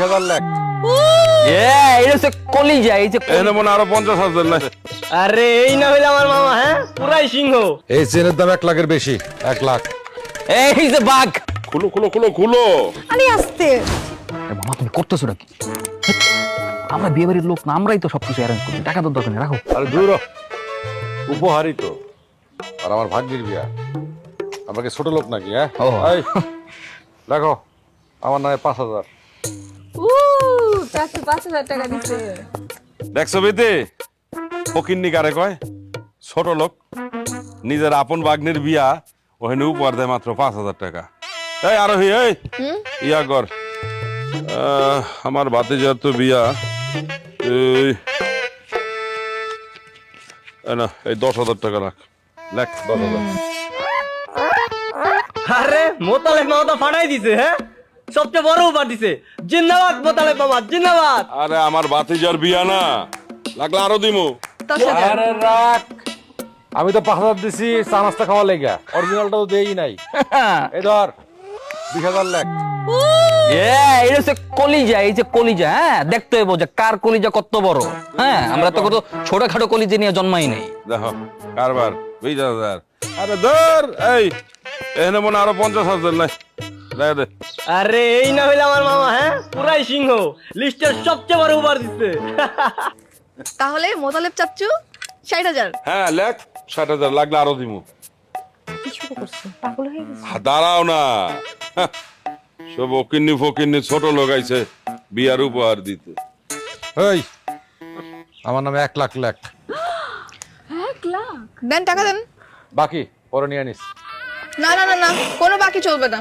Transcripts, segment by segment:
হাজার লাখ। এ এটা হচ্ছে কলিজা এই যে কলি- মনে আরও পঞ্চাশ হাজার লাখ। আরে এই না হইলে আমার মামা হ্যাঁ? পুরাই সিংহ। এই চেনের দাম এক লাখের বেশি এক লাখ। এই যে বাঘ। খুলো খুলো খুলো খুলো। আরে আসতে। মামা তুমি করতেছো নাকি? আমরা বিয়ে বাড়ির লোক না আমরাই তো সবকিছু অ্যারেঞ্জ করি টাকা তো দরকার নেই রাখো। আরে দূর হ। উপহারই তো। আর আমার ভাগ্যের বিয়া। আমাকে ছোট লোক নাকি হ্যাঁ? দেখো আমার নামে পাঁচ হাজার। উ চারশো পাঁচ হাজার টাকা দিচ্ছে। দেখছ বেতে? ফকিন্নি কারে কয়? ছোট লোক। নিজের আপন বাগ্নের বিয়া ওখানে উপহার দেয় মাত্র পাঁচ হাজার টাকা। এই আরোহী এই। ইয়া কর। আহ, আমার বাতে যার তো বিয়া। এই। না এই দশ হাজার টাকা রাখ। লেখ দশ হাজার। আরে মোতালেব মামা ফাটাই দিছে হ্যাঁ? সবচেয়ে বড় উপহার দিছে। জিন্দাবাদ মোতালেব মামা জিন্দাবাদ। আরে আমার বাতিজার বিয়া না। লাগলে আরও দিমু। আরে রাখ। আমি তো পাঁচ হাজার দিছি চা নাস্তা খাওয়া লেগা। অরিজিনালটা তো দেই নাই। এই ধর বিশ হাজার লাখ। এটা হচ্ছে কলিজা এই যে কলিজা হ্যাঁ? দেখতে হইব যে কার কলিজা কত বড়। হ্যাঁ আমরা তো কত ছোট ছোটখাটো কলিজা নিয়ে জন্মাই নেই। দেখো কারবার বিশ হাজার। আরে ধর এই এখানে মনে হয় আরও পঞ্চাশ হাজার নাই দে আরে এই না হইলে আমার মামা হ্যাঁ? পুরাই সিংহ। লিস্টের সবচেয়ে বড় উপহার দিচ্ছে। তাহলে মোতালেব চাচ্চু ষাট হাজার। হ্যাঁ লেখ। ষাট হাজার লাগলে আরও দিমু। হয়ে দাঁড়াও না। হ্যাঁ, সব ওকিন্নি ফকিন্নি ছোট লোক আইছে বিয়ার উপহার দিতে। এই আমার নামে এক লাখ লাখ। এক লাখ? দেন টাকা দেন। বাকি পরে নিয়ে নিস না না না না কোনো বাকি চলবে না।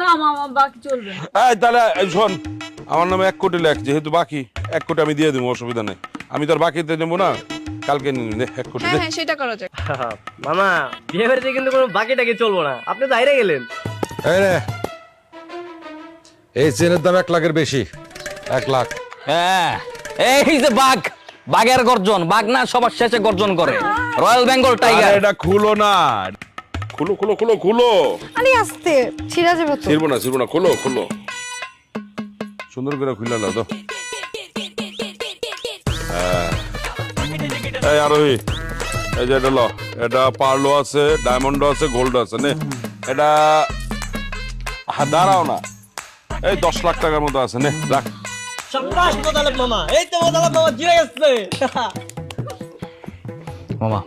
না মামা বাকি চলবে না। এই তাহলে এই শোন আমার নামে এক কোটি লেখ যেহেতু বাকি এক কোটি আমি দিয়ে দেবো অসুবিধা নেই। আমি তোর বাকিতে নেব না কালকে নিয়ে এক কোটি হ্যাঁ দে। হ্যাঁ সেটা করা যায় মামা বিয়ে বাড়িতে কিন্তু কোনো বাকি টাকি চলবো না। আপনি তো হাইরে গেলেন। এই রে এই চেনের দাম এক লাখের বেশি এক লাখ। হ্যাঁ এই যে বাঘ বাঘের গর্জন বাঘ না সবার শেষে গর্জন করে। রয়্যাল বেঙ্গল আরে টাইগার এটা খুলো না। খুলো খুলো খুলো খুলো। আরে আসতে ছিড়া যাবে তো। ছিড়বো না ছিড়বো না খুলো খুলো। সুন্দর করে খুলে নাও তো হ্যাঁ। এই আরোহী এই যে এটা ল এটা পার্লো আছে ডায়মন্ড আছে গোল্ড আছে নে। এটা হ্যাঁ, দাঁড়াও না। এই দশ লাখ টাকার মতো আছে নে রাখ। সাব্বাস মোতালেব মামা এই তো মোতালেব মামা জিরে গেছে। মামা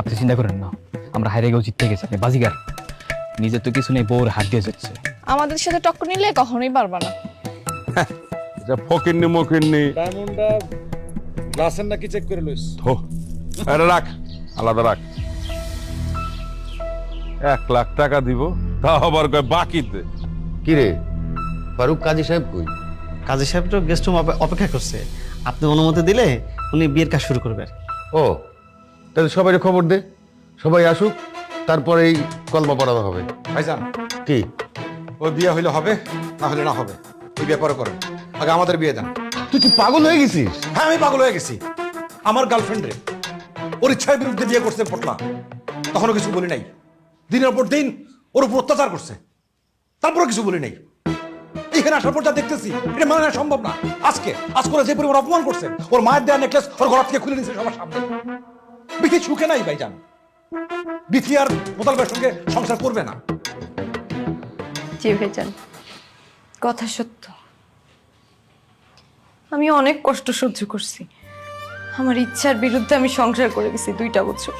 আপনি চিন্তা করেন না। আমরা হারিয়ে গেও জিততে গেছি আপনি বাজিগার। নিজের তো কিছু নেই বউর হাত দিয়ে যাচ্ছে আমাদের সাথে টক্কর নিলে কখনোই পারবা না। এটা ফকিন্নি মকিন্নি। ডায়মন্ডটা গ্লাসের নাকি চেক করে লইস? ধো। এটা রাখ আলাদা রাখ। এক লাখ টাকা দিব তা আবার কয় বাকিতে কিরে ফারুক কাজী সাহেব কই? কাজী সাহেব তো গেস্ট রুম অপেক্ষা করছে। আপনি অনুমতি দিলে উনি বিয়ের কাজ শুরু করবেন ও তাহলে সবাই খবর দে। সবাই আসুক তারপরে এই কলমা পড়ানো হবে। ভাইজান। কি? ওর বিয়ে হইলে হবে না হলে না হবে? এই ব্যাপারে করেন। আগে আমাদের বিয়ে দেন। তুই কি পাগল হয়ে গেছিস? হ্যাঁ আমি পাগল হয়ে গেছি। আমার গার্লফ্রেন্ড রে। ওর ইচ্ছার বিরুদ্ধে বিয়ে করছে পটলা। তখনও কিছু বলি নাই। দিনের পর দিন ওর উপর অত্যাচার করছে। তারপরে কিছু বলি নাই। এখানে আসার পর যা দেখতেছি এটা মানে সম্ভব না। আজকে আজ করে যে পরিমাণ অপমান করছে ওর মায়ের দেওয়া নেকলেস ওর ঘর থেকে খুলে নিয়েছে সবার সামনে। বিথি সুখে নাই ভাইজান। বিথি আর মোতালবের সঙ্গে সংসার করবে না। জি কথা সত্য। আমি অনেক কষ্ট সহ্য করছি। আমার ইচ্ছার বিরুদ্ধে আমি সংসার করে গেছি দুইটা বছর।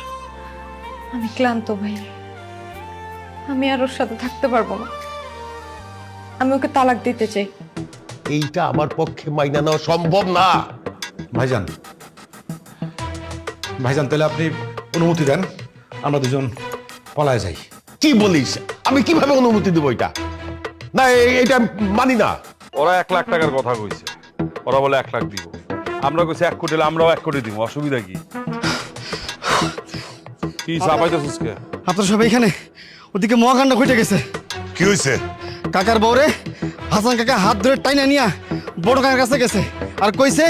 আমি ক্লান্ত ভাই। আমি আর ওর সাথে থাকতে পারব না। আমি ওকে তালাক দিতে চাই। এইটা আমার পক্ষে মাইনা নেওয়া সম্ভব না। ভাইজান ভাইজান তাহলে আপনি অনুমতি দেন। আমরা দুজন পলায় যাই। কি বলিস? আমি কীভাবে অনুমতি দেবো এটা? না এটা মানি না। ওরা এক লাখ টাকার কথা কইছে। ওরা বলে এক লাখ দিব। আমরা কইছি এক কোটি আমরাও এক কোটি দিব। অসুবিধা কি? কি চাপাইতেছিস কে? আপনারা সবাই এখানে? ওদিকে মহাকাণ্ড ঘটে গেছে। কি হয়েছে কাকার বউরে হাসান কাকা হাত ধরে টাইনা নিয়া বড় কাকার কাছে গেছে। আর কইছে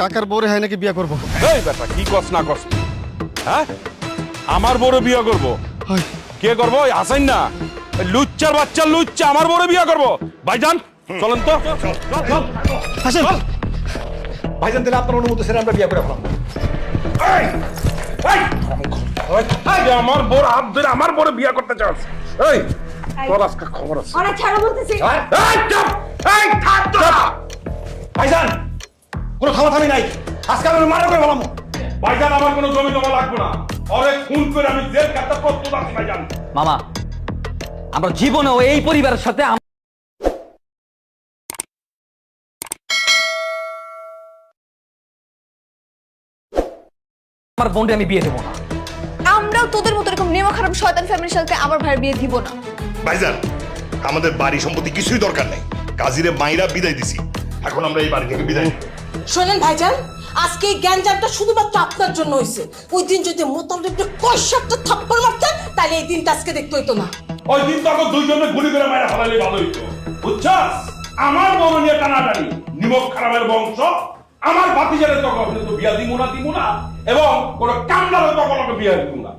কাকার বউরে হয় নাকি বিয়ে করব? এই বেটা কি কস না কস? হ্যাঁ? আমার বড় বিয়ে করব। কে করব? ওই হাসাইন না। লুচ্চার বাচ্চা লুচ্চা আমার বড় বিয়ে করব। ভাইজান চলেন তো। আসেন ভাইজান দিলে আপনার অনুমতি ছেড়ে আমরা বিয়ে করে ফেলাম। এই, এই, এই, আমার বড় হাত ধরে আমার বড় বিয়া করতে চাস। এই তোর আজকে খবর আছে। অনেক ছাড়ো বলতেছি। এই, চুপ! এই, থাক তোরা! ভাইজান কোনো থামাথামি নাই। আজকে আমি মারা করে ফেলাম। ভাইজান আমার কোনো জমি জমা লাগবে না। খুন করে আমি জেল কাটতে প্রস্তুত আছি ভাইজান মামা আমরা জীবনেও এই পরিবারের সাথে আমার বোনকে আমি বিয়ে দেবো না। আমরাও তোদের মতো এরকম নেমা খারাপ শয়তান ফ্যামিলির সাথে আমার ভাইয়ের বিয়ে দিব না। ভাইজান আমাদের বাড়ি সম্পত্তি কিছুই দরকার নেই। কাজিরে মাইরা বিদায় দিছি। এখন আমরা এই বাড়ি থেকে বিদায়। শোনেন ভাইজান আজকে এই গ্যাঞ্জামটা শুধুমাত্র আপনার জন্য হয়েছে ওই দিন যদি মোতামুটি কয়শাকটা থাপ্পড় মারতেন তাহলে এই দিনটা আজকে দেখতে হইতো না। ওই দিন তখন দুইজনে গুলি করে মারা ফেলালে ভালো হইতো। বুঝছাস? আমার বড় নিয়ে টানাটানি। নিমক খারাপের বংশ। আমার ভাতিজারে তখন তো বিয়া দিব না দিব না। এবং কোনো কামলারও তখন বিয়া দিব না।